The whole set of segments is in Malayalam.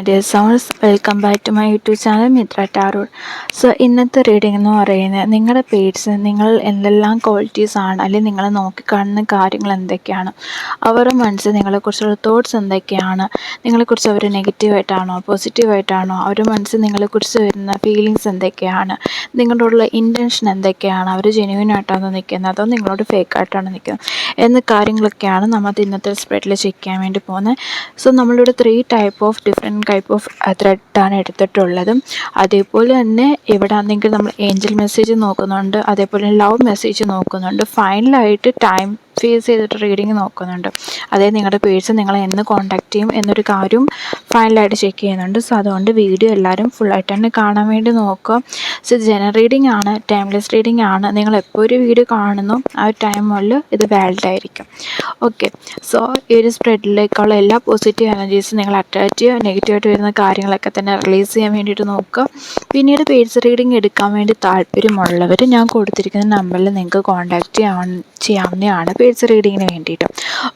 My dear sounds welcome back to my YouTube channel Mitra tarot so ഇന്നത്തെ റീഡിംഗ് എന്ന് പറയുന്നത് നിങ്ങളുടെ പേഴ്സ് നിങ്ങൾ എന്തെല്ലാം ക്വാളിറ്റീസ് ആണ് അല്ലെങ്കിൽ നിങ്ങൾ നോക്കിക്കാണുന്ന കാര്യങ്ങൾ എന്തൊക്കെയാണ്? അവരുടെ മനസ്സിൽ നിങ്ങളെക്കുറിച്ചുള്ള തോട്ട്സ് എന്തൊക്കെയാണ്? നിങ്ങളെക്കുറിച്ച് അവർ നെഗറ്റീവായിട്ടാണോ പോസിറ്റീവായിട്ടാണോ അവരുടെ മനസ്സിൽ നിങ്ങളെക്കുറിച്ച് വരുന്ന ഫീലിങ്സ് എന്തൊക്കെയാണ്? നിങ്ങളോടുള്ള ഇന്റൻഷൻ എന്തൊക്കെയാണ്? അവർ ജെന്യൂൻ ആയിട്ടാണോ നിൽക്കുന്നത്? അതോ നിങ്ങളോട് ഫേക്ക് ആയിട്ടാണോ നിൽക്കുന്നത്? എന്ന കാര്യങ്ങളൊക്കെയാണ് നമ്മൾ ഇന്നത്തെ സ്പ്രെഡിൽ ചെക്ക് ചെയ്യാൻ വേണ്ടി പോകുന്നത്. സോ നമ്മളിവിടെ three type of different type of ത്രെഡാണ് എടുത്തിട്ടുള്ളതും. അതേപോലെ തന്നെ ഇവിടെ ആണെങ്കിൽ നമ്മൾ ഏഞ്ചൽ മെസ്സേജ് നോക്കുന്നുണ്ട് അതേപോലെ ലവ് മെസ്സേജ് നോക്കുന്നുണ്ട്. ഫൈനലായിട്ട് ടൈം ഫേസ് ചെയ്തിട്ട് റീഡിങ് നോക്കുന്നുണ്ട്. അതായത് നിങ്ങളുടെ പേഴ്സ് നിങ്ങളെ എന്ന് കോൺടാക്റ്റ് ചെയ്യും എന്നൊരു കാര്യം ഫൈനലായിട്ട് ചെക്ക് ചെയ്യുന്നുണ്ട്. സോ അതുകൊണ്ട് വീഡിയോ എല്ലാവരും ഫുള്ളായിട്ട് തന്നെ കാണാൻ വേണ്ടി നോക്കുക. സോ ജനറൽ റീഡിംഗ് ആണ് ടൈംലെസ് റീഡിംഗ് ആണ്. നിങ്ങൾ എപ്പോൾ ഒരു വീഡിയോ കാണുന്നു ആ ഒരു ടൈം മുതൽ ഇത് വാലിഡ് ആയിരിക്കും. ഓക്കെ സോ ഈ ഒരു സ്പ്രെഡിലേക്കുള്ള എല്ലാ പോസിറ്റീവ് എനർജീസും നിങ്ങൾ അട്രാക്റ്റ് ചെയ്യുക. നെഗറ്റീവായിട്ട് വരുന്ന കാര്യങ്ങളൊക്കെ തന്നെ റിലീസ് ചെയ്യാൻ വേണ്ടിയിട്ട് നോക്കുക. പിന്നീട് പേഴ്സ് റീഡിംഗ് എടുക്കാൻ വേണ്ടി താല്പര്യമുള്ളവർ ഞാൻ കൊടുത്തിരിക്കുന്ന നമ്പറിൽ നിങ്ങൾക്ക് കോൺടാക്റ്റ് ചെയ്യാൻ ചെയ്യാവുന്നതാണ്. പേഴ്സ് റീഡിങ്ങിന് വേണ്ടിയിട്ട്.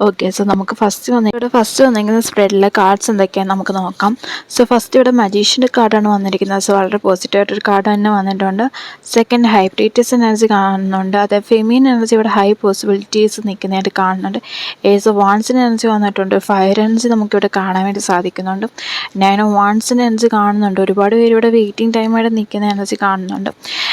ഓക്കെ സോ നമുക്ക് ഫസ്റ്റ് വന്ന ഇവിടെ ഫസ്റ്റ് വന്നിരിക്കുന്ന സ്പ്രെഡിലെ കാർഡ്സ് എന്തൊക്കെയാണ് നമുക്ക് നോക്കാം. സോ ഫസ്റ്റ് ഇവിടെ മജീഷ്യന്റെ കാർഡാണ് വന്നിരിക്കുന്നത്. സോ വളരെ പോസിറ്റീവായിട്ടൊരു കാർഡ് തന്നെ വന്നിട്ടുണ്ട്. സെക്കൻഡ് ഹൈബ്രിറ്റീസ് എനർജി കാണുന്നുണ്ട്. അതെ ഫെമീൻ എനർജി ഇവിടെ ഹൈ പോസിബിലിറ്റീസ് നിൽക്കുന്നതായിട്ട് കാണുന്നുണ്ട്. ഏസ് വാൺസിന്റെ എനർജി വന്നിട്ടുണ്ട്. ഫയർ എനർജി നമുക്കിവിടെ കാണാൻ വേണ്ടി സാധിക്കുന്നുണ്ട്. നയൻ ഓഫ് വാൺസിന്റെ എനർജി കാണുന്നുണ്ട്. ഒരുപാട് പേര് ഇവിടെ വെയിറ്റിംഗ് ടൈമായിട്ട് നിൽക്കുന്ന എനർജി കാണുന്നുണ്ട്.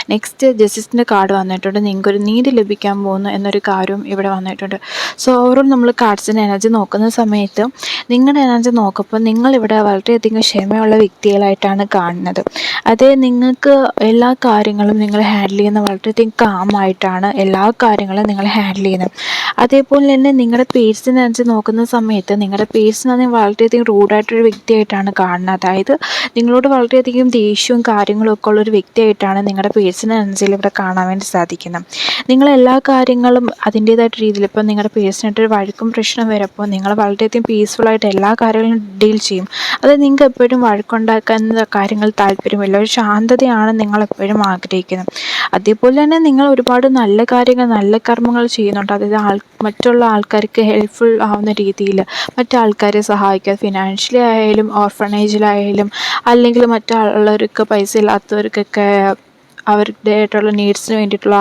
നെക്സ്റ്റ് ജസ്റ്റിസിന്റെ കാർഡ് വന്നിട്ടുണ്ട്. നിങ്ങൾക്കൊരു നീതി ലഭിക്കാൻ പോകുന്നു എന്നൊരു കാര്യവും ഇവിടെ വന്നിട്ടുണ്ട്. സോ ഓവറോൾ നമ്മൾ കാർഡ്സിന്റെ എനർജി നോക്കുന്ന സമയത്ത് നിങ്ങളുടെ എനർജി നോക്കുമ്പോൾ നിങ്ങളിവിടെ വളരെയധികം ക്ഷമയുള്ള വ്യക്തികളായിട്ടാണ് കാണുന്നത്. അതേ നിങ്ങൾക്ക് എല്ലാ കാര്യങ്ങളും നിങ്ങൾ ഹാൻഡിൽ ചെയ്യുന്ന വളരെയധികം കാമായിട്ടാണ് എല്ലാ കാര്യങ്ങളും നിങ്ങൾ ഹാൻഡിൽ ചെയ്യുന്നത്. അതേപോലെ തന്നെ നിങ്ങളുടെ പേഴ്സിനെ എനർജി നോക്കുന്ന സമയത്ത് നിങ്ങളുടെ പേഴ്സിനെ വളരെയധികം റൂഡായിട്ടൊരു വ്യക്തിയായിട്ടാണ് കാണുന്നത്. അതായത് നിങ്ങളോട് വളരെയധികം ദേഷ്യവും കാര്യങ്ങളും ഒക്കെ ഉള്ളൊരു വ്യക്തിയായിട്ടാണ് നിങ്ങളുടെ പേഴ്സിനെ അനുസരിച്ച് ഇവിടെ കാണാൻ വേണ്ടി സാധിക്കുന്നത്. നിങ്ങൾ എല്ലാ കാര്യങ്ങളും അതിന്റേതായിട്ട് രീതിയിൽ ഇപ്പോൾ നിങ്ങളുടെ പേഴ്സിനായിട്ടൊരു വഴക്കും പ്രശ്നം വരുമ്പോൾ നിങ്ങൾ വളരെയധികം പീസ്ഫുള്ളായിട്ട് എല്ലാ കാര്യങ്ങളും ഡീൽ ചെയ്യും. അത് നിങ്ങൾക്ക് എപ്പോഴും വഴക്കുണ്ടാക്കുന്ന കാര്യങ്ങൾ താല്പര്യമില്ല. ഒരു ശാന്തതയാണ് നിങ്ങൾ എപ്പോഴും ആഗ്രഹിക്കുന്നത്. അതേപോലെ തന്നെ നിങ്ങൾ ഒരുപാട് നല്ല കാര്യങ്ങൾ നല്ല കർമ്മങ്ങൾ ചെയ്യുന്നുണ്ട്. അതായത് ആൾ മറ്റുള്ള ആൾക്കാർക്ക് ഹെൽപ്ഫുൾ ആവുന്ന രീതിയിൽ മറ്റാൾക്കാരെ സഹായിക്കുക. ഫിനാൻഷ്യലി ആയാലും ഓർഫണേജിലായാലും അല്ലെങ്കിൽ മറ്റുള്ളവർക്ക് പൈസ ഇല്ലാത്തവർക്കൊക്കെ അവരുടേതായിട്ടുള്ള നീഡ്സിന് വേണ്ടിയിട്ടുള്ള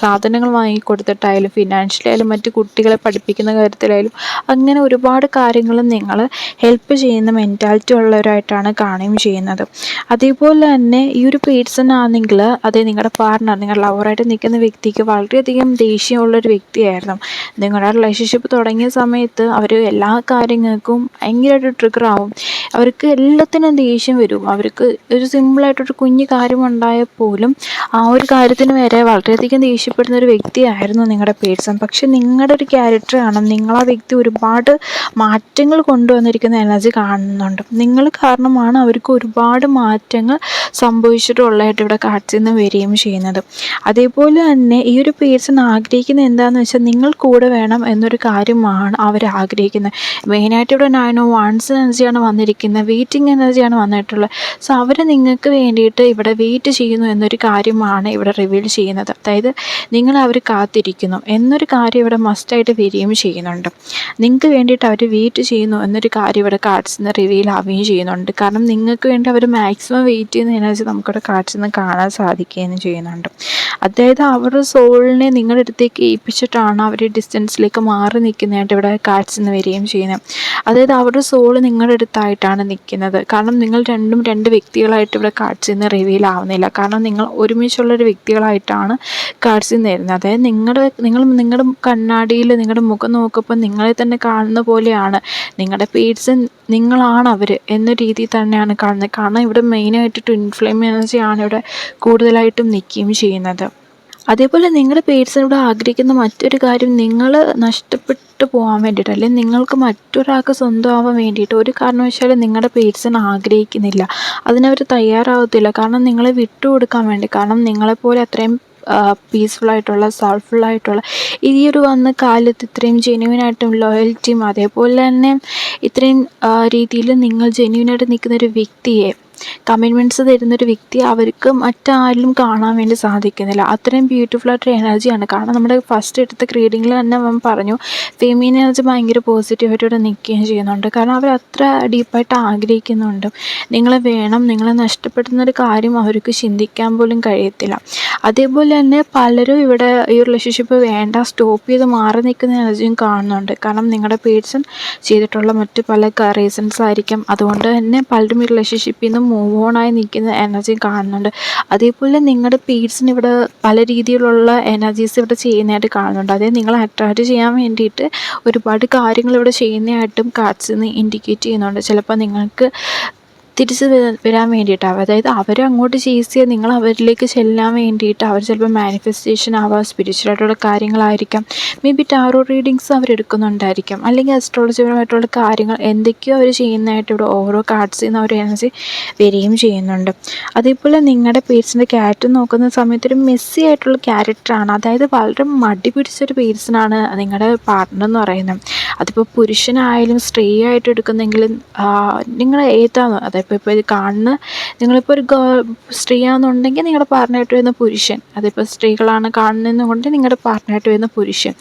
സാധനങ്ങൾ വാങ്ങിക്കൊടുത്തിട്ടായാലും ഫിനാൻഷ്യലി ആയാലും മറ്റു കുട്ടികളെ പഠിപ്പിക്കുന്ന കാര്യത്തിലായാലും അങ്ങനെ ഒരുപാട് കാര്യങ്ങളും നിങ്ങൾ ഹെൽപ്പ് ചെയ്യുന്ന മെന്റാലിറ്റി ഉള്ളവരായിട്ടാണ് കാണുകയും ചെയ്യുന്നത്. അതേപോലെ തന്നെ ഈ ഒരു പേഴ്സൺ ആണെങ്കിൽ അതേ നിങ്ങളുടെ പാർട്ണർ നിങ്ങളുടെ ലവറായിട്ട് നിൽക്കുന്ന വ്യക്തിക്ക് വളരെയധികം ദേഷ്യമുള്ളൊരു വ്യക്തിയായിരുന്നു. നിങ്ങളുടെ റിലേഷൻഷിപ്പ് തുടങ്ങിയ സമയത്ത് അവർ എല്ലാ കാര്യങ്ങൾക്കും ഭയങ്കരമായിട്ട് ട്രിഗർ ആവും. അവർക്ക് എല്ലാത്തിനും ദേഷ്യം വരും. അവർക്ക് ഒരു സിമ്പിളായിട്ടൊരു കുഞ്ഞു കാര്യമുണ്ടായാൽ പോലും ആ ഒരു കാര്യത്തിന് വരെ വളരെയധികം ദേഷ്യപ്പെടുന്ന ഒരു വ്യക്തിയായിരുന്നു നിങ്ങളുടെ പേഴ്സൺ. പക്ഷെ നിങ്ങളുടെ ഒരു ക്യാരക്ടർ കാണും നിങ്ങൾ ആ വ്യക്തി ഒരുപാട് മാറ്റങ്ങൾ കൊണ്ടുവന്നിരിക്കുന്ന എനർജി കാണുന്നുണ്ട്. നിങ്ങൾ കാരണമാണ് അവർക്ക് ഒരുപാട് മാറ്റങ്ങൾ സംഭവിച്ചിട്ടുള്ളതായിട്ട് ഇവിടെ കാഴ്ച നിന്ന് വരികയും ചെയ്യുന്നത്. അതേപോലെ തന്നെ ഈ ഒരു പേഴ്സൺ ആഗ്രഹിക്കുന്നത് എന്താണെന്ന് വെച്ചാൽ നിങ്ങൾ കൂടെ വേണം എന്നൊരു കാര്യമാണ് അവർ ആഗ്രഹിക്കുന്നത്. മെയിനായിട്ട് ഇവിടെ നയനോ വൺസ് എനർജിയാണ് വന്നിരിക്കുന്നത്. വെയിറ്റിംഗ് എനർജിയാണ് വന്നിട്ടുള്ളത്. സോ അവർ നിങ്ങൾക്ക് വേണ്ടിയിട്ട് ഇവിടെ വെയിറ്റ് ചെയ്യുന്നു എന്നൊരു കാര്യമാണ് ഇവിടെ റിവീൽ ചെയ്യുന്നത്. അതായത് നിങ്ങൾ അവർ കാത്തിരിക്കുന്നു. എന്നൊരു കാര്യം ഇവിടെ മസ്റ്റായിട്ട് വരികയും ചെയ്യുന്നുണ്ട്. നിങ്ങൾക്ക് വേണ്ടിയിട്ട് അവർ വെയിറ്റ് ചെയ്യുന്നു എന്നൊരു കാര്യം ഇവിടെ കാർഡ്സിൽ നിന്ന് റിവീൽ ആവുകയും ചെയ്യുന്നുണ്ട്. കാരണം നിങ്ങൾക്ക് വേണ്ടി അവർ മാക്സിമം വെയിറ്റ് ചെയ്യുന്നതിനനുസരിച്ച് നമുക്കിവിടെ കാർഡ്സിൽ നിന്ന് കാണാൻ സാധിക്കുകയും ചെയ്യുന്നുണ്ട്. അതായത് അവരുടെ സോളിനെ നിങ്ങളുടെ അടുത്തേക്ക് ഏൽപ്പിച്ചിട്ടാണ് അവർ ഡിസ്റ്റൻസിലേക്ക് മാറി നിൽക്കുന്നതായിട്ട് ഇവിടെ കാറ്റ്സ് എന്ന് വരികയും ചെയ്യുന്നത്. അതായത് അവരുടെ സോൾ നിങ്ങളുടെ അടുത്തായിട്ടാണ് നിൽക്കുന്നത്. കാരണം നിങ്ങൾ രണ്ടും രണ്ട് വ്യക്തികളായിട്ട് ഇവിടെ കാർഡ്സിൽ നിന്ന് റിവീൽ ആവുന്നില്ല. കാരണം നിങ്ങൾ ഒരുമിച്ചുള്ളൊരു വ്യക്തികളായിട്ടാണ് കാർഡ്സിൽ നിന്ന് വരുന്നത്. അതായത് നിങ്ങളുടെ നിങ്ങൾ നിങ്ങളുടെ കണ്ണാടിയിൽ നിങ്ങളുടെ മുഖം നോക്കുമ്പോൾ നിങ്ങളെ തന്നെ കാണുന്ന പോലെയാണ്. നിങ്ങളുടെ പേഴ്സൺ നിങ്ങളാണ് അവർ എന്ന രീതിയിൽ തന്നെയാണ് കാണുന്നത്. കാരണം ഇവിടെ മെയിനായിട്ട് ട്വിൻ ഫ്ലെയിം എനർജിയാണ് ഇവിടെ കൂടുതലായിട്ടും നിൽക്കുകയും ചെയ്യുന്നത്. അതേപോലെ നിങ്ങളുടെ പേഴ്സണോട് ആഗ്രഹിക്കുന്ന മറ്റൊരു കാര്യം നിങ്ങൾ നഷ്ടപ്പെട്ടു പോകാൻ വേണ്ടിയിട്ട് അല്ലെങ്കിൽ നിങ്ങൾക്ക് മറ്റൊരാൾക്ക് സ്വന്തമാവാൻ വേണ്ടിയിട്ട് ഒരു കാരണവശാലും നിങ്ങളുടെ പേഴ്സൺ ആഗ്രഹിക്കുന്നില്ല. അതിനവർ തയ്യാറാവത്തില്ല. കാരണം നിങ്ങളെ വിട്ടുകൊടുക്കാൻ വേണ്ടി കാരണം നിങ്ങളെപ്പോലെ അത്രയും പീസ്ഫുള്ളായിട്ടുള്ള സോൾഫുള്ളായിട്ടുള്ള ഈ ഒരു വന്ന കാലത്ത് ഇത്രയും ജെന്യുവനായിട്ടും ലോയൽറ്റിയും അതേപോലെ തന്നെ ഇത്രയും രീതിയിൽ നിങ്ങൾ ജെന്യുവനായിട്ട് നിൽക്കുന്ന ഒരു വ്യക്തിയെ കമ്മിറ്റ്മെന്റ്സ് തരുന്നൊരു വ്യക്തി അവർക്ക് മറ്റാരിലും കാണാൻ വേണ്ടി സാധിക്കുന്നില്ല. അത്രയും ബ്യൂട്ടിഫുൾ ആയിട്ടൊരു എനർജിയാണ് കാരണം നമ്മുടെ ഫസ്റ്റ് എടുത്ത റീഡിങ്ങിൽ തന്നെ അവൻ പറഞ്ഞു ഫെമീൻ എനർജി ഭയങ്കര പോസിറ്റീവായിട്ട് ഇവിടെ നിൽക്കുകയും ചെയ്യുന്നുണ്ട്. കാരണം അവർ അത്ര ഡീപ്പായിട്ട് ആഗ്രഹിക്കുന്നുണ്ട്. നിങ്ങളെ വേണം നിങ്ങളെ നഷ്ടപ്പെടുന്നൊരു കാര്യം അവർക്ക് ചിന്തിക്കാൻ പോലും കഴിയത്തില്ല. അതേപോലെ തന്നെ പലരും ഇവിടെ ഈ റിലേഷൻഷിപ്പ് വേണ്ട സ്റ്റോപ്പ് ചെയ്ത് മാറി നിൽക്കുന്ന എനർജിയും കാണുന്നുണ്ട്. കാരണം നിങ്ങളുടെ പേഴ്സൺ ചെയ്തിട്ടുള്ള മറ്റു പല റീസൺസ് ആയിരിക്കും. അതുകൊണ്ട് തന്നെ പലരും ഈ റിലേഷൻഷിപ്പിൽ നിന്ന് മൂവ് ഓൺ ആയി നിൽക്കുന്ന എനർജിയും കാണുന്നുണ്ട്. അതേപോലെ നിങ്ങളുടെ പീഡ്സിന് ഇവിടെ പല രീതിയിലുള്ള എനർജീസ് ഇവിടെ ചെയ്യുന്നതായിട്ട് കാണുന്നുണ്ട്. അതായത് നിങ്ങളെ അട്രാക്റ്റ് ചെയ്യാൻ വേണ്ടിയിട്ട് ഒരുപാട് കാര്യങ്ങൾ ഇവിടെ ചെയ്യുന്നതായിട്ടും കാർഡ്സിൽ നിന്ന് ഇൻഡിക്കേറ്റ് ചെയ്യുന്നുണ്ട്. ചിലപ്പോൾ നിങ്ങൾക്ക് തിരിച്ച് വരാൻ വേണ്ടിയിട്ടാവും അതായത് അവരെ അങ്ങോട്ട് ചെയ്ത് നിങ്ങൾ അവരിലേക്ക് ചെല്ലാൻ വേണ്ടിയിട്ട് അവർ ചിലപ്പോൾ മാനിഫെസ്റ്റേഷൻ ആവാം സ്പിരിച്വലായിട്ടുള്ള കാര്യങ്ങളായിരിക്കാം. മേ ബി ടാറോ റീഡിങ്സ് അവർ എടുക്കുന്നുണ്ടായിരിക്കാം. അല്ലെങ്കിൽ അസ്ട്രോളജിപരമായിട്ടുള്ള കാര്യങ്ങൾ എന്തൊക്കെയോ അവർ ചെയ്യുന്നതായിട്ട് ഇവിടെ ഓരോ കാർഡ്സിൽ നിന്ന് അവർ എനർജി വരികയും ചെയ്യുന്നുണ്ട്. അതേപോലെ നിങ്ങളുടെ പേഴ്സിന്റെ ക്യാരക്ടർ നോക്കുന്ന സമയത്ത് ഒരു മെസ്സി ആയിട്ടുള്ള ക്യാരക്ടറാണ് അതായത് വളരെ മടി പിടിച്ചൊരു പേഴ്സണാണ് നിങ്ങളുടെ പാർട്ട്ണർ എന്ന് പറയുന്നത്. അതിപ്പോൾ പുരുഷനായാലും സ്ത്രീ ആയിട്ട് എടുക്കുന്നെങ്കിലും നിങ്ങൾ ഏതാണ് അതായത് ഇപ്പോൾ ഇത് കാണുന്ന നിങ്ങളിപ്പോൾ ഒരു സ്ത്രീ സ്ത്രീയാണെന്നുണ്ടെങ്കിൽ നിങ്ങളുടെ പാർട്ട്ണറായിട്ട് വരുന്ന പുരുഷൻ. അതിപ്പോൾ സ്ത്രീകളാണ് കാണുന്നതെന്നുകൊണ്ട് നിങ്ങളുടെ പാർട്ട്ണറായിട്ട് വരുന്ന പുരുഷൻ.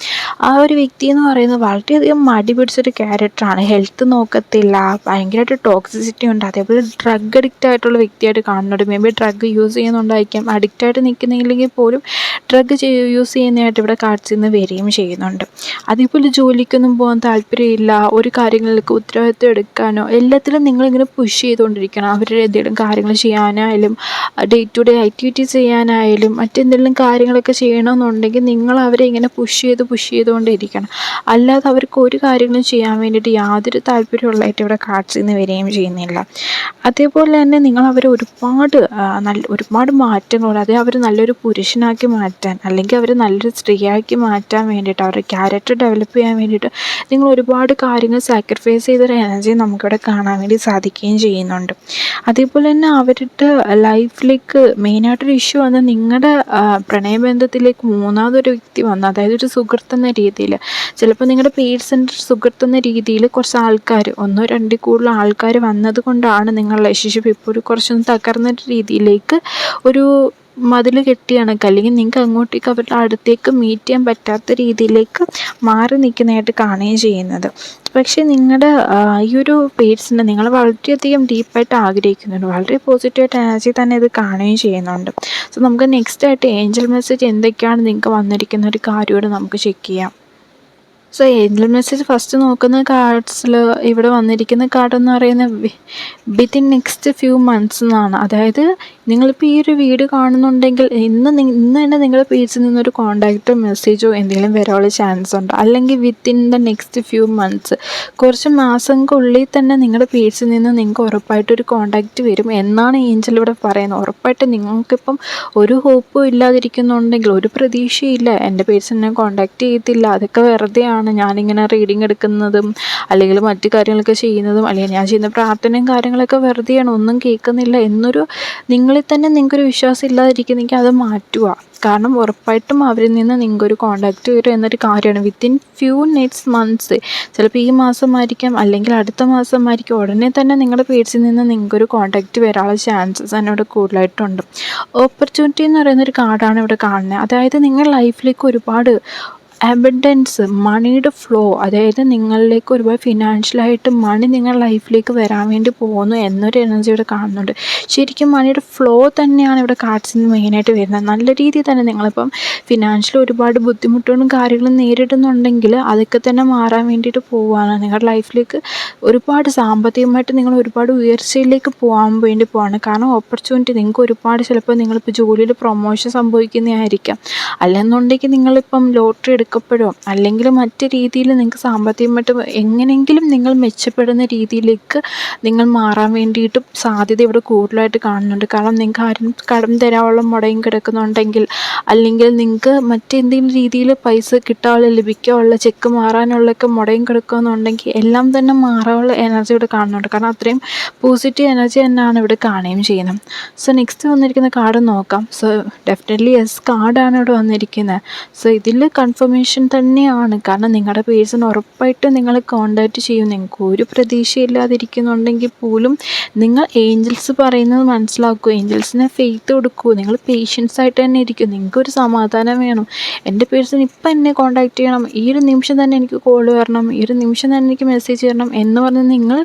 ആ ഒരു വ്യക്തി എന്ന് പറയുന്നത് വളരെയധികം മടി പിടിച്ചൊരു ക്യാരക്ടറാണ് ഹെൽത്ത് നോക്കത്തില്ല ഭയങ്കരമായിട്ട് ടോക്സിസിറ്റി ഉണ്ട്. അതേപോലെ ഡ്രഗ് അഡിക്റ്റ് ആയിട്ടുള്ള വ്യക്തിയായിട്ട് കാണുന്നുണ്ട്. മേ ബി ഡ്രഗ് യൂസ് ചെയ്യുന്നുണ്ടായിരിക്കാം. അഡിക്റ്റായിട്ട് നിൽക്കുന്നില്ലെങ്കിൽ പോലും ഡ്രഗ് യൂസ് ചെയ്യുന്നതായിട്ട് ഇവിടെ കാർഡ്സിൽ നിന്ന് വരികയും ചെയ്യുന്നുണ്ട്. അതേപോലെ ജോലിക്കൊന്നും പോകാൻ താല്പര്യമില്ല. ഒരു കാര്യങ്ങൾക്ക് ഉത്തരവാദിത്വം എടുക്കാനോ എല്ലാത്തിലും നിങ്ങളിങ്ങനെ പുഷ് ചെയ്തുകൊണ്ടിരിക്കണം. അവരുടെ എന്തെങ്കിലും കാര്യങ്ങൾ ചെയ്യാനായാലും ഡേ ടു ഡേ ആക്ടിവിറ്റീസ് ചെയ്യാനായാലും മറ്റെന്തെങ്കിലും കാര്യങ്ങളൊക്കെ ചെയ്യണമെന്നുണ്ടെങ്കിൽ നിങ്ങൾ അവരെ ഇങ്ങനെ പുഷ് ചെയ്ത് പുഷ് ചെയ്തുകൊണ്ടിരിക്കണം. അല്ലാതെ അവർക്ക് ഒരു കാര്യങ്ങളും ചെയ്യാൻ വേണ്ടിയിട്ട് യാതൊരു താല്പര്യമുള്ളതായിട്ട് ഇവിടെ കാർഡ്സിൽ നിന്ന് വരികയും ചെയ്യുന്നില്ല. അതേപോലെ തന്നെ നിങ്ങൾ അവരെ ഒരുപാട് നല്ല ഒരുപാട് മാറ്റങ്ങൾ അതായത് അവർ നല്ലൊരു പുരുഷനാക്കി മാറ്റാൻ അല്ലെങ്കിൽ അവർ നല്ലൊരു സ്ത്രീയാക്കി മാറ്റാൻ വേണ്ടിയിട്ട് അവരുടെ ക്യാരക്ടർ ഡെവലപ്പ് ചെയ്യാൻ വേണ്ടിയിട്ട് നിങ്ങൾ ഒരുപാട് കാര്യങ്ങൾ സാക്രിഫൈസ് ചെയ്തൊരു എനർജി നമുക്കിവിടെ കാണാൻ വേണ്ടി സാധിക്കുകയും ചെയ്യുന്നുണ്ട്. അതേപോലെ തന്നെ അവരുടെ ലൈഫിലേക്ക് മെയിനായിട്ടൊരു ഇഷ്യൂ വന്നാൽ നിങ്ങളുടെ പ്രണയബന്ധത്തിലേക്ക് മൂന്നാമതൊരു വ്യക്തി വന്നു. അതായത് ഒരു സുഹൃത്ത് എന്ന രീതിയിൽ ചിലപ്പോൾ നിങ്ങളുടെ പേഴ്സന്റെ സുഹൃത്ത് എന്ന രീതിയിൽ കുറച്ച് ആൾക്കാർ ഒന്നോ രണ്ടിൽ കൂടുതൽ ആൾക്കാർ വന്നത് കൊണ്ടാണ് നിങ്ങളുടെ റിലേഷൻഷിപ്പ് ഇപ്പോൾ ഒരു കുറച്ചൊന്ന് തകർന്ന രീതിയിലേക്ക് ഒരു മതിൽ കെട്ടി കണക്ക്. അല്ലെങ്കിൽ നിങ്ങൾക്ക് അങ്ങോട്ടേക്ക് അവരുടെ അടുത്തേക്ക് മീറ്റ് ചെയ്യാൻ പറ്റാത്ത രീതിയിലേക്ക് മാറി നിൽക്കുന്നതായിട്ട് കാണുകയും ചെയ്യുന്നത്. പക്ഷേ നിങ്ങളുടെ ഈ ഒരു പേഴ്സിനെ നിങ്ങൾ വളരെയധികം ഡീപ്പായിട്ട് ആഗ്രഹിക്കുന്നുണ്ട്. വളരെ പോസിറ്റീവായിട്ട് എനർജി തന്നെ ഇത് കാണുകയും ചെയ്യുന്നുണ്ട്. സോ നമുക്ക് നെക്സ്റ്റ് ആയിട്ട് ഏഞ്ചൽ മെസ്സേജ് എന്തൊക്കെയാണ് നിങ്ങൾക്ക് വന്നിരിക്കുന്ന ഒരു കാര്യം നമുക്ക് ചെക്ക് ചെയ്യാം. സോ ഏഞ്ചൽ മെസ്സേജ് ഫസ്റ്റ് നോക്കുന്ന കാർഡ്സിൽ ഇവിടെ വന്നിരിക്കുന്ന കാർഡ് എന്ന് പറയുന്നത് വിത്തിൻ നെക്സ്റ്റ് ഫ്യൂ മന്ത്സ് എന്നാണ് അതായത് നിങ്ങളിപ്പോൾ ഈ ഒരു വീഡിയോ കാണുന്നുണ്ടെങ്കിൽ ഇന്ന് ഇന്ന് തന്നെ നിങ്ങളുടെ പേജിൽ നിന്നൊരു കോൺടാക്റ്റോ മെസ്സേജോ എന്തെങ്കിലും വരാനുള്ള ചാൻസ് ഉണ്ട്? അല്ലെങ്കിൽ within the next few months കുറച്ച് മാസങ്ങൾക്കുള്ളിൽ തന്നെ നിങ്ങളുടെ പേജിൽ നിന്ന് നിങ്ങൾക്ക് ഉറപ്പായിട്ടൊരു കോണ്ടാക്റ്റ് വരും എന്നാണ് ഏഞ്ചൽ ഇവിടെ പറയുന്നത്. ഉറപ്പായിട്ട് നിങ്ങൾക്കിപ്പം ഒരു ഹോപ്പും ഇല്ലാതിരിക്കുന്നുണ്ടെങ്കിൽ ഒരു പ്രതീക്ഷയില്ല എന്റെ പേജിൽ എന്നെ കോൺടാക്റ്റ് ചെയ്യത്തില്ല. അതൊക്കെ വെറുതെയാണ്. ഞാനിങ്ങനെ റീഡിങ് എടുക്കുന്നതും അല്ലെങ്കിൽ മറ്റു കാര്യങ്ങളൊക്കെ ചെയ്യുന്നതും അല്ലെങ്കിൽ ഞാൻ ചെയ്യുന്ന പ്രാർത്ഥനയും കാര്യങ്ങളൊക്കെ വെറുതെയാണ്. ഒന്നും കേൾക്കുന്നില്ല. എന്നൊരു നിങ്ങൾ ഉള്ളിൽ തന്നെ നിങ്ങൾക്കൊരു വിശ്വാസം ഇല്ലാതിരിക്കുന്നെങ്കിൽ അത് മാറ്റുക. കാരണം ഉറപ്പായിട്ടും അവരിൽ നിന്ന് നിങ്ങൾക്കൊരു കോണ്ടാക്റ്റ് വരും എന്നൊരു കാര്യമാണ്. വിത്തിൻ ഫ്യൂ നെക്സ്റ്റ് മന്ത്സ് ചിലപ്പോൾ ഈ മാസമായിരിക്കാം അല്ലെങ്കിൽ അടുത്ത മാസമായിരിക്കും ഉടനെ തന്നെ നിങ്ങളുടെ പേഴ്സിൽ നിന്ന് നിങ്ങൾക്കൊരു കോണ്ടാക്റ്റ് വരാനുള്ള ചാൻസസ് തന്നെ ഇവിടെ കൂടുതലായിട്ടുണ്ട്. ഓപ്പർച്യൂണിറ്റി എന്ന് പറയുന്ന ഒരു കാർഡാണ് ഇവിടെ കാണുന്നത്. അതായത് നിങ്ങളുടെ ലൈഫിലേക്ക് ഒരുപാട് അബൻഡൻസ് മണിയുടെ ഫ്ലോ അതായത് നിങ്ങളിലേക്ക് ഒരുപാട് ഫിനാൻഷ്യലായിട്ട് മണി നിങ്ങളുടെ ലൈഫിലേക്ക് വരാൻ വേണ്ടി പോകുന്നു എന്നൊരു എനർജി ഇവിടെ കാണുന്നുണ്ട്. ശരിക്കും മണിയുടെ ഫ്ലോ തന്നെയാണ് ഇവിടെ കാർഡ്സിൽ നിന്ന് മെയിനായിട്ട് വരുന്നത്. നല്ല രീതിയിൽ തന്നെ നിങ്ങളിപ്പം ഫിനാൻഷ്യൽ ഒരുപാട് ബുദ്ധിമുട്ടുകളും കാര്യങ്ങളും നേരിടുന്നുണ്ടെങ്കിൽ അതൊക്കെ തന്നെ മാറാൻ വേണ്ടിയിട്ട് പോവുകയാണ്. നിങ്ങളുടെ ലൈഫിലേക്ക് ഒരുപാട് സാമ്പത്തികമായിട്ട് നിങ്ങൾ ഒരുപാട് ഉയർച്ചയിലേക്ക് പോകാൻ വേണ്ടി പോവാണ്. കാരണം ഓപ്പർച്യൂണിറ്റി നിങ്ങൾക്ക് ഒരുപാട് ചിലപ്പോൾ നിങ്ങളിപ്പോൾ ജോലിയിൽ പ്രൊമോഷൻ സംഭവിക്കുന്നതായിരിക്കാം. അല്ലെന്നുണ്ടെങ്കിൽ നിങ്ങളിപ്പം ലോട്ടറി എടുക്കപ്പെടുമോ അല്ലെങ്കിൽ മറ്റ് രീതിയിൽ നിങ്ങൾക്ക് സാമ്പത്തികമായിട്ട് എങ്ങനെയെങ്കിലും നിങ്ങൾ മെച്ചപ്പെടുന്ന രീതിയിലേക്ക് നിങ്ങൾ മാറാൻ വേണ്ടിയിട്ടും സാധ്യത ഇവിടെ കൂടുതലായിട്ട് കാണുന്നുണ്ട്. കാരണം നിങ്ങൾക്ക് ആരും കടം തരാനുള്ള മുടയും കിടക്കുന്നുണ്ടെങ്കിൽ അല്ലെങ്കിൽ നിങ്ങൾക്ക് മറ്റെന്തെങ്കിലും രീതിയിൽ പൈസ കിട്ടാനുള്ള ലഭിക്കാനുള്ള ചെക്ക് മാറാനുള്ളൊക്കെ മുടയും കിടക്കുന്നുണ്ടെങ്കിൽ എല്ലാം തന്നെ മാറാനുള്ള എനർജി ഇവിടെ കാണുന്നുണ്ട്. കാരണം അത്രയും പോസിറ്റീവ് എനർജി തന്നെയാണ് ഇവിടെ കാണുകയും ചെയ്യുന്നത്. സോ നെക്സ്റ്റ് വന്നിരിക്കുന്ന കാർഡ് നോക്കാം. സോ ഡെഫിനറ്റ്ലി എസ് കാർഡാണ് ഇവിടെ വന്നിരിക്കുന്നത്. സോ ഇതിൽ കൺഫർമേഷൻ കൺഫർമേഷൻ തന്നെയാണ്. കാരണം നിങ്ങളുടെ പേഴ്സൺ ഉറപ്പായിട്ടും നിങ്ങളെ കോണ്ടാക്റ്റ് ചെയ്യും. നിങ്ങൾക്ക് ഒരു പ്രതീക്ഷയില്ലാതിരിക്കുന്നുണ്ടെങ്കിൽ പോലും നിങ്ങൾ ഏഞ്ചൽസ് പറയുന്നത് മനസ്സിലാക്കൂ. ഏഞ്ചൽസിനെ ഫെയ്ത്ത് കൊടുക്കൂ. നിങ്ങൾ പേഷ്യൻസ് ആയിട്ട് തന്നെ ഇരിക്കും. നിങ്ങൾക്കൊരു സമാധാനം വേണം. എന്റെ പേഴ്സൺ ഇപ്പം എന്നെ കോണ്ടാക്ട് ചെയ്യണം. ഈ ഒരു നിമിഷം തന്നെ എനിക്ക് കോൾ വരണം. ഈ ഒരു നിമിഷം തന്നെ എനിക്ക് മെസ്സേജ് തരണം എന്ന് പറഞ്ഞ് നിങ്ങൾ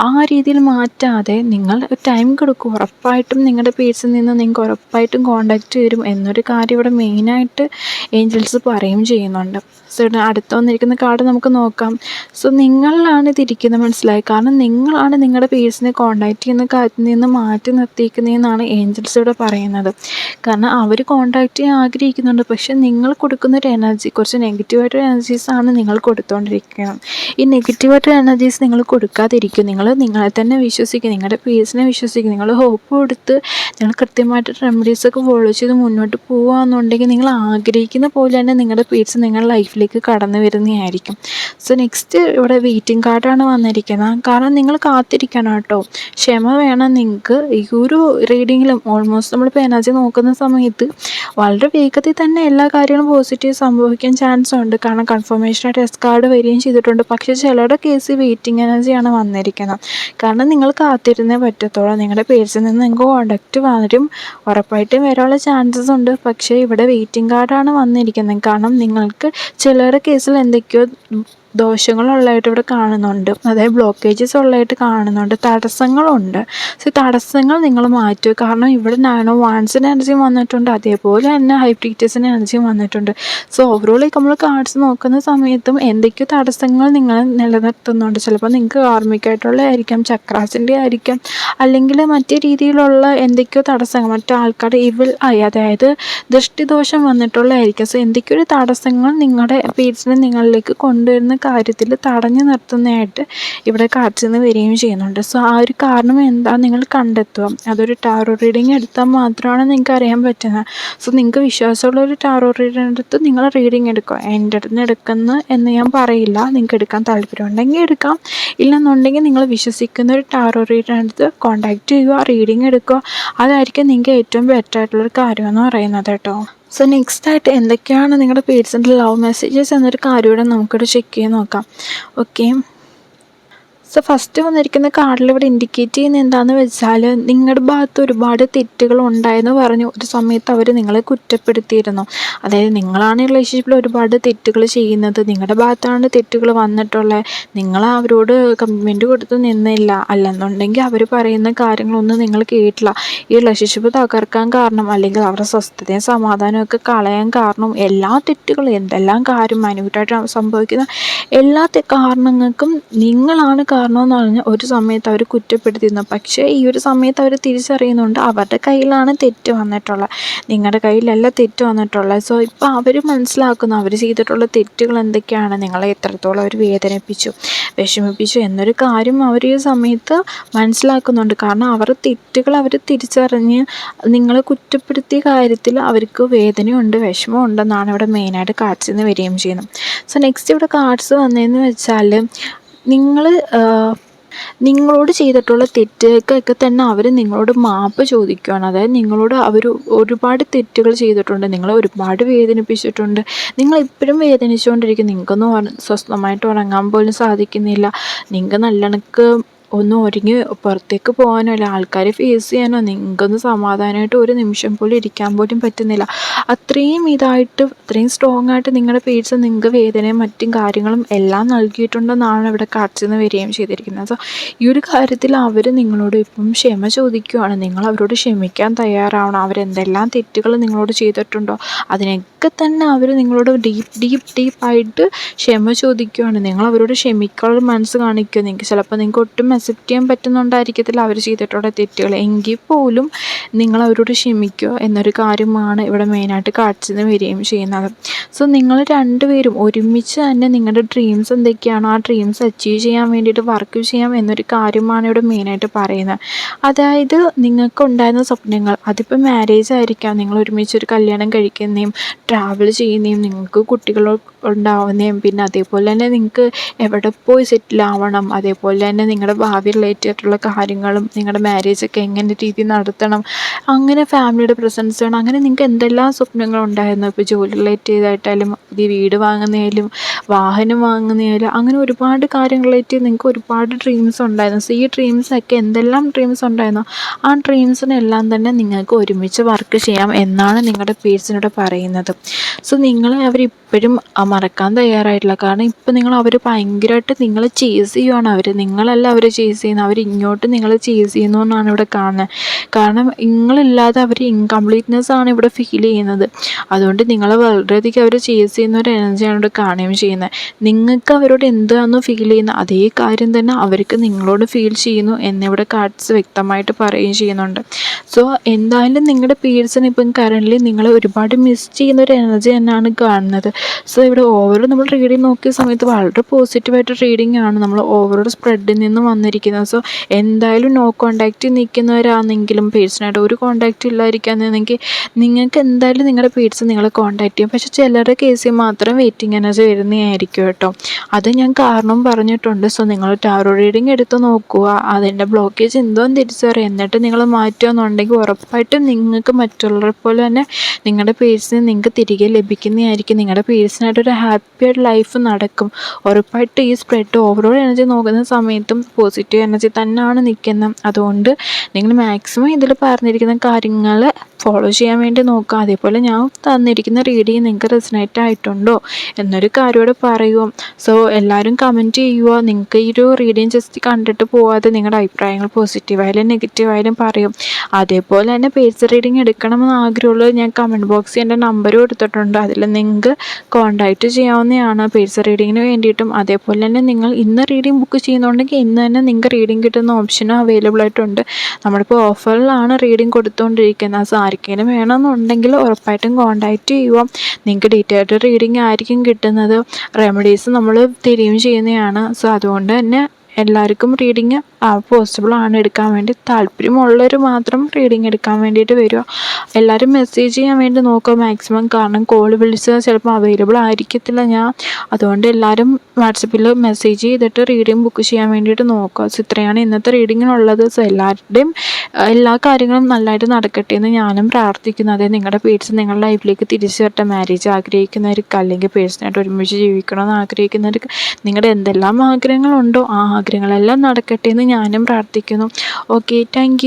ആ രീതിയിൽ മാറ്റാതെ നിങ്ങൾ ടൈം കൊടുക്കും. ഉറപ്പായിട്ടും നിങ്ങളുടെ പേഴ്സിൽ നിന്ന് നിങ്ങൾക്ക് ഉറപ്പായിട്ടും കോണ്ടാക്റ്റ് വരും എന്നൊരു കാര്യം ഇവിടെ മെയിനായിട്ട് ഏഞ്ചൽസ് പറയുകയും ചെയ്യുന്നുണ്ട്. സോ അടുത്ത് വന്നിരിക്കുന്ന കാർഡ് നമുക്ക് നോക്കാം. സോ നിങ്ങളിലാണ് ഇതിരിക്കുന്നത് മനസ്സിലായി. കാരണം നിങ്ങളാണ് നിങ്ങളുടെ പേഴ്സിനെ കോണ്ടാക്ട് ചെയ്യുന്ന കാര്യത്തിൽ നിന്ന് മാറ്റി നിർത്തിയിരിക്കുന്നതെന്നാണ് ഏഞ്ചൽസ് ഇവിടെ പറയുന്നത്. കാരണം അവർ കോണ്ടാക്ട് ചെയ്യാൻ ആഗ്രഹിക്കുന്നുണ്ട്. പക്ഷേ നിങ്ങൾ കൊടുക്കുന്ന ഒരു എനർജി കുറച്ച് നെഗറ്റീവായിട്ടൊരു എനർജീസാണ് നിങ്ങൾ കൊടുത്തുകൊണ്ടിരിക്കുന്നത് ഈ നെഗറ്റീവായിട്ടുള്ള എനർജീസ് നിങ്ങൾ കൊടുക്കാതിരിക്കും. നിങ്ങൾ നിങ്ങളെ തന്നെ വിശ്വസിക്കുക നിങ്ങളുടെ പേഴ്സിനെ വിശ്വസിക്കുക നിങ്ങൾ ഹോപ്പ് കൊടുത്ത് നിങ്ങൾ കൃത്യമായിട്ട് റെമഡീസൊക്കെ ഫോളോ ചെയ്ത് മുന്നോട്ട് പോകുകയെന്നുണ്ടെങ്കിൽ നിങ്ങൾ ആഗ്രഹിക്കുന്ന പോലെ തന്നെ നിങ്ങളുടെ പേഴ്സ് നിങ്ങളുടെ ലൈഫിലേക്ക് കടന്നു വരുന്നതായിരിക്കും സോ നെക്സ്റ്റ് ഇവിടെ വെയിറ്റിംഗ് കാർഡാണ് വന്നിരിക്കുന്നത്. കാരണം നിങ്ങൾ കാത്തിരിക്കണം കേട്ടോ. ക്ഷമ വേണം നിങ്ങൾക്ക്. ഈ ഒരു റീഡിങ്ങിലും ഓൾമോസ്റ്റ് നമ്മളിപ്പോൾ എനർജി നോക്കുന്ന സമയത്ത് വളരെ വേഗത്തിൽ തന്നെ എല്ലാ കാര്യങ്ങളും പോസിറ്റീവ് സംഭവിക്കാൻ ചാൻസ് ഉണ്ട്. കാരണം കൺഫർമേഷൻ ടെസ്റ്റ് കാർഡ് വരികയും ചെയ്തിട്ടുണ്ട്. പക്ഷേ ചിലരുടെ കേസ് വെയിറ്റിംഗ് എനർജിയാണ് വന്നിരിക്കുന്നത്. കാരണം നിങ്ങൾ കാത്തിരുന്നേ പറ്റത്തുള്ളൂ. നിങ്ങളുടെ പേഴ്സിൽ നിന്ന് നിങ്ങൾക്ക് കോണ്ടാക്റ്റ് വരും. ഉറപ്പായിട്ടും വരാനുള്ള ചാൻസസ് ഉണ്ട്. പക്ഷേ ഇവിടെ വെയിറ്റിംഗ് കാർഡാണ് വന്നിരിക്കുന്നത്. കാരണം നിങ്ങൾക്ക് ചിലരുടെ കേസിൽ എന്തൊക്കെയോ ദോഷങ്ങളുള്ളതായിട്ട് ഇവിടെ കാണുന്നുണ്ട്. അതായത് ബ്ലോക്കേജസ് ഉള്ളതായിട്ട് കാണുന്നുണ്ട്. തടസ്സങ്ങളുണ്ട്. സോ തടസ്സങ്ങൾ നിങ്ങൾ മാറ്റുക. കാരണം ഇവിടെ നാനോ വാൻസിന്റെ എനർജി വന്നിട്ടുണ്ട്. അതേപോലെ തന്നെ ഹൈബ്രീറ്റേഴ്സിന് എനർജി വന്നിട്ടുണ്ട്. സോ ഓവറോൾ നമ്മൾ കാർഡ്സ് നോക്കുന്ന സമയത്തും എന്തൊക്കെയോ തടസ്സങ്ങൾ നിങ്ങൾ നിലനിർത്തുന്നുണ്ട്. ചിലപ്പോൾ നിങ്ങൾക്ക് കാർമികമായിട്ടുള്ളതായിരിക്കാം ചക്രാസിന്റെ ആയിരിക്കാം അല്ലെങ്കിൽ മറ്റു രീതിയിലുള്ള എന്തൊക്കെയോ തടസ്സങ്ങൾ മറ്റു ആൾക്കാരുടെ ഇവിൽ ആയി അതായത് ദൃഷ്ടിദോഷം വന്നിട്ടുള്ളതായിരിക്കും. സോ എന്തൊക്കെയോ ഒരു തടസ്സങ്ങൾ നിങ്ങളുടെ പേഴ്സിനെ നിങ്ങളിലേക്ക് കൊണ്ടുവരുന്ന കാര്യത്തിൽ തടഞ്ഞു നിർത്തുന്നതായിട്ട് ഇവിടെ കാർഡ്സിൽ നിന്ന് വരികയും ചെയ്യുന്നുണ്ട്. സോ ആ ഒരു കാരണം എന്താ നിങ്ങൾ കണ്ടെത്തുക? അതൊരു ടാറോ റീഡിങ് എടുത്താൽ മാത്രമാണ് നിങ്ങൾക്ക് അറിയാൻ പറ്റുന്നത്. സോ നിങ്ങൾക്ക് വിശ്വാസമുള്ള ഒരു ടാറോ റീഡിങ് എടുത്ത് നിങ്ങൾ റീഡിങ് എടുക്കുക. എന്റെ അടുത്ത് നിന്ന് എടുക്കുന്നു എന്ന് ഞാൻ പറയില്ല. നിങ്ങൾക്ക് എടുക്കാൻ താല്പര്യമുണ്ടെങ്കിൽ എടുക്കാം. ഇല്ലെന്നുണ്ടെങ്കിൽ നിങ്ങൾ വിശ്വസിക്കുന്ന ഒരു ടാറോ റീഡിങ് എടുത്ത് കോൺടാക്റ്റ് ചെയ്യുക റീഡിങ് എടുക്കുക. അതായിരിക്കും നിങ്ങൾക്ക് ഏറ്റവും ബെറ്റർ ആയിട്ടുള്ളൊരു കാര്യമെന്ന് പറയുന്നത് കേട്ടോ. സോ നെക്സ്റ്റ് ആയിട്ട് എന്തൊക്കെയാണ് നിങ്ങളുടെ പേഴ്സന്റെ ലവ് മെസ്സേജസ് എന്നൊരു കാര്യം കൂടെ നമുക്കിവിടെ ചെക്ക് ചെയ്ത് നോക്കാം. ഓക്കെ സോ ഫസ്റ്റ് വന്നിരിക്കുന്ന കാർഡിൽ ഇവിടെ ഇൻഡിക്കേറ്റ് ചെയ്യുന്ന എന്താണെന്ന് വെച്ചാൽ നിങ്ങളുടെ ഭാഗത്ത് ഒരുപാട് തെറ്റുകൾ ഉണ്ടായെന്ന് പറഞ്ഞു. ഒരു സമയത്ത് അവർ നിങ്ങളെ കുറ്റപ്പെടുത്തിയിരുന്നു. അതായത് നിങ്ങളാണ് റിലേഷൻഷിപ്പിൽ ഒരുപാട് തെറ്റുകൾ ചെയ്യുന്നത്. നിങ്ങളുടെ ഭാഗത്താണ് തെറ്റുകൾ വന്നിട്ടുള്ളത് നിങ്ങൾ അവരോട് കമ്മിറ്റ്മെന്റ് കൊടുത്ത് നിന്നില്ല. അല്ലെന്നുണ്ടെങ്കിൽ അവർ പറയുന്ന കാര്യങ്ങളൊന്നും നിങ്ങൾ കേട്ടില്ല. ഈ റിലേഷൻഷിപ്പ് തകർക്കാൻ കാരണം അല്ലെങ്കിൽ അവരുടെ സ്വസ്ഥതയും സമാധാനവും ഒക്കെ കളയാൻ കാരണം എല്ലാ തെറ്റുകളും എന്തെല്ലാം കാര്യം മനുവിട്ടായിട്ട് സംഭവിക്കുന്ന എല്ലാ കാരണങ്ങൾക്കും നിങ്ങളാണ് കാരണമെന്ന് പറഞ്ഞാൽ ഒരു സമയത്ത് അവർ കുറ്റപ്പെടുത്തിയിരുന്നു. പക്ഷേ ഈ ഒരു സമയത്ത് അവർ തിരിച്ചറിയുന്നുണ്ട് അവരുടെ കയ്യിലാണ് തെറ്റ് വന്നിട്ടുള്ളത്. നിങ്ങളുടെ കയ്യിലല്ല തെറ്റ് വന്നിട്ടുള്ളത്. സോ ഇപ്പോൾ അവർ മനസ്സിലാക്കുന്നു അവർ ചെയ്തിട്ടുള്ള തെറ്റുകൾ എന്തൊക്കെയാണ്. നിങ്ങളെ എത്രത്തോളം അവർ വേദനിപ്പിച്ചു വിഷമിപ്പിച്ചു എന്നൊരു കാര്യം അവർ ഈ സമയത്ത് മനസ്സിലാക്കുന്നുണ്ട്. കാരണം അവരുടെ തെറ്റുകൾ അവർ തിരിച്ചറിഞ്ഞ് നിങ്ങളെ കുറ്റപ്പെടുത്തിയ കാര്യത്തിൽ അവർക്ക് വേദനയുണ്ട് വിഷമമുണ്ടെന്നാണ് ഇവിടെ മെയിനായിട്ട് കാർഡ്സിൽ നിന്ന് വരികയും ചെയ്യുന്നത്. സോ നെക്സ്റ്റ് ഇവിടെ കാർഡ്സ് വന്നതെന്ന് വെച്ചാൽ നിങ്ങൾ നിങ്ങളോട് ചെയ്തിട്ടുള്ള തെറ്റുകൾക്കൊക്കെ തന്നെ അവർ നിങ്ങളോട് മാപ്പ് ചോദിക്കുകയാണ് അതായത് നിങ്ങളോട് അവർ ഒരുപാട് തെറ്റുകൾ ചെയ്തിട്ടുണ്ട്. നിങ്ങളെ ഒരുപാട് വേദനിപ്പിച്ചിട്ടുണ്ട്. നിങ്ങൾ ഇപ്പോഴും വേദനിച്ചുകൊണ്ടിരിക്കും നിങ്ങൾക്കൊന്നും സ്വസ്ഥമായിട്ട് ഉറങ്ങാൻ പോലും സാധിക്കുന്നില്ല. നിങ്ങൾക്ക് നല്ലണക്ക് ഒന്ന് ഒരുങ്ങി പുറത്തേക്ക് പോകാനോ അല്ല ആൾക്കാരെ ഫേസ് ചെയ്യാനോ നിങ്ങൾക്കൊന്ന് സമാധാനമായിട്ട് ഒരു നിമിഷം പോലും ഇരിക്കാൻ പോലും പറ്റുന്നില്ല. അത്രയും ഇതായിട്ട് അത്രയും സ്ട്രോങ് ആയിട്ട് നിങ്ങളുടെ പേഴ്സ് നിങ്ങൾക്ക് വേദനയും മറ്റും കാര്യങ്ങളും എല്ലാം നൽകിയിട്ടുണ്ടെന്നാണ് ഇവിടെ നിന്ന് വരികയും ചെയ്തിരിക്കുന്നത്. സോ ഈ ഒരു കാര്യത്തിൽ അവർ നിങ്ങളോട് ഇപ്പം ക്ഷമ ചോദിക്കുകയാണ് നിങ്ങൾ അവരോട് ക്ഷമിക്കാൻ തയ്യാറാവണം. അവരെന്തെല്ലാം തെറ്റുകൾ നിങ്ങളോട് ചെയ്തിട്ടുണ്ടോ അതിനൊക്കെ തന്നെ അവർ നിങ്ങളോട് ഡീപ്പ് ഡീപ്പ് ഡീപ്പായിട്ട് ക്ഷമ ചോദിക്കുകയാണ് നിങ്ങൾ അവരോട് ക്ഷമിക്കാനുള്ള മനസ്സ് കാണിക്കുക. നിങ്ങൾക്ക് ചിലപ്പോൾ നിങ്ങൾക്ക് ഒട്ടും അക്സെപ്റ്റ് ചെയ്യാൻ പറ്റുന്നുണ്ടായിരിക്കത്തില്ല. അവർ ചെയ്തിട്ടുള്ള തെറ്റുകൾ എങ്കിൽ പോലും നിങ്ങൾ അവരോട് ക്ഷമിക്കുക എന്നൊരു കാര്യമാണ് ഇവിടെ മെയിനായിട്ട് കാഴ്ചന്ന് വരികയും ചെയ്യുന്നത്. സോ നിങ്ങൾ രണ്ടുപേരും ഒരുമിച്ച് തന്നെ നിങ്ങളുടെ ഡ്രീംസ് എന്തൊക്കെയാണോ ആ ഡ്രീംസ് അച്ചീവ് ചെയ്യാൻ വേണ്ടിയിട്ട് വർക്ക് ചെയ്യാം എന്നൊരു കാര്യമാണ് ഇവിടെ മെയിനായിട്ട് പറയുന്നത്. അതായത് നിങ്ങൾക്ക് ഉണ്ടായിരുന്ന സ്വപ്നങ്ങൾ അതിപ്പോൾ മാരേജ് ആയിരിക്കാം. നിങ്ങൾ ഒരുമിച്ച് ഒരു കല്യാണം കഴിക്കുന്നതും ട്രാവൽ ചെയ്യുന്നതും നിങ്ങൾക്ക് കുട്ടികൾ ഉണ്ടാവുന്നതും പിന്നെ അതേപോലെ തന്നെ നിങ്ങൾക്ക് എവിടെ പോയി സെറ്റിൽ ആവണം അതേപോലെ തന്നെ നിങ്ങളുടെ ഭാവി റിലേറ്റഡ് ആയിട്ടുള്ള കാര്യങ്ങളും നിങ്ങളുടെ മാരേജൊക്കെ എങ്ങനെ രീതി നടത്തണം അങ്ങനെ ഫാമിലിയുടെ പ്രസൻസ് വേണം അങ്ങനെ നിങ്ങൾക്ക് എന്തെല്ലാം സ്വപ്നങ്ങളും ഉണ്ടായിരുന്നു? ഇപ്പോൾ ജോലി റിലേറ്റ് ചെയ്തായിട്ടായാലും പുതിയ വീട് വാങ്ങുന്നതിലും വാഹനം വാങ്ങുന്നതിലും അങ്ങനെ ഒരുപാട് കാര്യങ്ങൾ റിലേറ്റ് ചെയ്ത് നിങ്ങൾക്ക് ഒരുപാട് ഡ്രീംസ് ഉണ്ടായിരുന്നു. സോ ഈ ഡ്രീംസൊക്കെ എന്തെല്ലാം ഡ്രീംസ് ഉണ്ടായിരുന്നോ? ആ ഡ്രീംസിനെല്ലാം തന്നെ നിങ്ങൾക്ക് ഒരുമിച്ച് വർക്ക് ചെയ്യാം എന്നാണ് നിങ്ങളുടെ പേഴ്സിനോട് പറയുന്നത്. സോ നിങ്ങളെ അവരിപ്പോഴും മറക്കാൻ തയ്യാറായിട്ടില്ല. കാരണം ഇപ്പം നിങ്ങൾ അവർ ഭയങ്കരമായിട്ട് നിങ്ങൾ ചേസ് ചെയ്യുവാണ് അവർ നിങ്ങളല്ല അവർ ചേസ് ചെയ്യുന്നത് അവർ ഇങ്ങോട്ട് നിങ്ങളെ ചേസ് ചെയ്യുന്നു എന്നാണ് ഇവിടെ കാണുന്നത് കാരണം നിങ്ങളില്ലാതെ അവർ ഇൻകംപ്ലീറ്റ്നെസ് ആണ് ഇവിടെ ഫീൽ ചെയ്യുന്നത്. അതുകൊണ്ട് നിങ്ങളെ വളരെയധികം അവർ ചേസ് ചെയ്യുന്ന ഒരു എനർജിയാണ് ഇവിടെ കാണുകയും ചെയ്യുന്നത് നിങ്ങൾക്ക് അവരോട് എന്താണെന്ന് ഫീൽ ചെയ്യുന്ന അതേ കാര്യം തന്നെ അവർക്ക് നിങ്ങളോട് ഫീൽ ചെയ്യുന്നു എന്നിവിടെ കാർഡ്സ് വ്യക്തമായിട്ട് പറയുകയും ചെയ്യുന്നുണ്ട്. സോ എന്തായാലും നിങ്ങളുടെ പീരിയഡ്സിന് ഇപ്പം കറന്റ്ലി നിങ്ങളെ ഒരുപാട് മിസ് ചെയ്യുന്ന ഒരു എനർജി തന്നെയാണ് കാണുന്നത്. സോ ഇവിടെ ഓവർ നമ്മൾ റീഡിങ് നോക്കിയ സമയത്ത് വളരെ പോസിറ്റീവായിട്ട് റീഡിംഗ് ആണ്. നമ്മൾ ഓവറോൾ സ്പ്രെഡിൽ നിന്ന് വന്നിരിക്കുന്നത് സോ എന്തായാലും നോ കോണ്ടാക്റ്റ് നിൽക്കുന്നവരാണെങ്കിലും പേഴ്സണായിട്ട് ഒരു കോണ്ടാക്റ്റ് ഇല്ലാതിരിക്കാന്നെങ്കിൽ നിങ്ങൾക്ക് എന്തായാലും നിങ്ങളുടെ പേഴ്സ് നിങ്ങളെ കോണ്ടാക്ട് ചെയ്യും. പക്ഷേ ചിലരുടെ കേസിൽ മാത്രം വെയിറ്റിംഗ് എനർജി വരുന്നതായിരിക്കും കേട്ടോ. അത് ഞാൻ കാരണം പറഞ്ഞിട്ടുണ്ട്. സോ നിങ്ങൾ ടാറോ റീഡിങ് എടുത്ത് നോക്കുക. അതിന്റെ ബ്ലോക്കേജ് എന്തോന്ന് തിരിച്ചറിയുക. എന്നിട്ട് നിങ്ങൾ മാറ്റുകയെന്നുണ്ടെങ്കിൽ ഉറപ്പായിട്ടും നിങ്ങൾക്ക് മറ്റുള്ളവരെ പോലെ തന്നെ നിങ്ങളുടെ പേഴ്സിന് നിങ്ങൾക്ക് തിരികെ ലഭിക്കുന്നതായിരിക്കും. നിങ്ങളുടെ പേഴ്സിനായിട്ടൊരു ഹാപ്പി ആയിട്ട് ലൈഫ് നടക്കും. ഉറപ്പായിട്ട് ഈ സ്പ്രെഡ് ഓവറോൾ എനർജി നോക്കുന്ന സമയത്തും പോസിറ്റീവ് എനർജി തന്നെയാണ് നിൽക്കുന്നത്. അതുകൊണ്ട് നിങ്ങൾ മാക്സിമം ഇതിൽ പറഞ്ഞിരിക്കുന്ന കാര്യങ്ങൾ ഫോളോ ചെയ്യാൻ വേണ്ടി നോക്കുക. അതേപോലെ ഞാൻ തന്നിരിക്കുന്ന റീഡിങ് നിങ്ങൾക്ക് റെസിനേറ്റ് ആയിട്ടുണ്ടോ എന്നൊരു കാര്യം പറയും സോ എല്ലാവരും കമന്റ് ചെയ്യുക. നിങ്ങൾക്ക് ഈ ഒരു റീഡിങ് ജസ്റ്റ് കണ്ടിട്ട് പോവാതെ നിങ്ങളുടെ അഭിപ്രായങ്ങൾ പോസിറ്റീവായാലും നെഗറ്റീവായാലും പറയും. അതേപോലെ തന്നെ പേഴ്സ് റീഡിങ് എടുക്കണമെന്ന് ആഗ്രഹമുള്ളത് ഞാൻ കമന്റ് ബോക്സിൽ എന്റെ നമ്പർ കൊടുത്തിട്ടുണ്ട്. അതിൽ നിങ്ങൾക്ക് കോൺടാക്റ്റ് ചെയ്യാവുന്നതാണ് പേഴ്സ് റീഡിങ്ങിന് വേണ്ടിയിട്ടും. അതേപോലെ തന്നെ നിങ്ങൾ ഇന്ന് റീഡിങ് ബുക്ക് ചെയ്യുന്നുണ്ടെങ്കിൽ ഇന്ന് തന്നെ നിങ്ങൾക്ക് റീഡിങ് കിട്ടുന്ന ഓപ്ഷനും അവൈലബിൾ ആയിട്ടുണ്ട്. നമ്മളിപ്പോൾ ഓഫറിലാണ് റീഡിംഗ് കൊടുത്തുകൊണ്ടിരിക്കുന്നത് സോ ആർക്കെങ്കിലും വേണമെന്നുണ്ടെങ്കിൽ ഉറപ്പായിട്ടും കോൺടാക്റ്റ് ചെയ്യുക നിങ്ങൾക്ക് ഡീറ്റെയിൽഡ് റീഡിംഗ് ആയിരിക്കും കിട്ടുന്നത്. റെമഡീസ് നമ്മൾ തിരിയും ചെയ്യുന്നതാണ്. സോ അതുകൊണ്ട് തന്നെ എല്ലാവർക്കും റീഡിങ് പോസിബിൾ ആണ് എടുക്കാൻ വേണ്ടി. താല്പര്യമുള്ളവർ മാത്രം റീഡിങ് എടുക്കാൻ വേണ്ടിയിട്ട് വരിക. എല്ലാവരും മെസ്സേജ് ചെയ്യാൻ വേണ്ടി നോക്കുക. മാക്സിമം കാരണം കോൾ വിളിച്ച് ചിലപ്പോൾ അവൈലബിൾ ആയിരിക്കത്തില്ല ഞാൻ. അതുകൊണ്ട് എല്ലാവരും വാട്സപ്പിൽ മെസ്സേജ് ചെയ്തിട്ട് റീഡിങ് ബുക്ക് ചെയ്യാൻ വേണ്ടിയിട്ട് നോക്കുക. സോ ഇത്രയാണ് ഇന്നത്തെ റീഡിങ്ങിനുള്ളത് സോ എല്ലാവരുടെയും എല്ലാ കാര്യങ്ങളും നല്ലതായിട്ട് നടക്കട്ടെ എന്ന് ഞാനും പ്രാർത്ഥിക്കുന്നു. അതായത് നിങ്ങളുടെ പേഴ്സ് നിങ്ങളുടെ ലൈഫിലേക്ക് തിരിച്ചു വരട്ടെ. മാരേജ് ആഗ്രഹിക്കുന്നവർക്ക് അല്ലെങ്കിൽ പേഴ്സണായിട്ട് ഒരുമിച്ച് ജീവിക്കണമെന്ന് ആഗ്രഹിക്കുന്നവർക്ക് നിങ്ങളുടെ എന്തെല്ലാം ആഗ്രഹങ്ങളുണ്ടോ? ആ ആഗ്രഹങ്ങളെല്ലാം നടക്കട്ടെ എന്ന് ഞാനും പ്രാർത്ഥിക്കുന്നു. Okay thank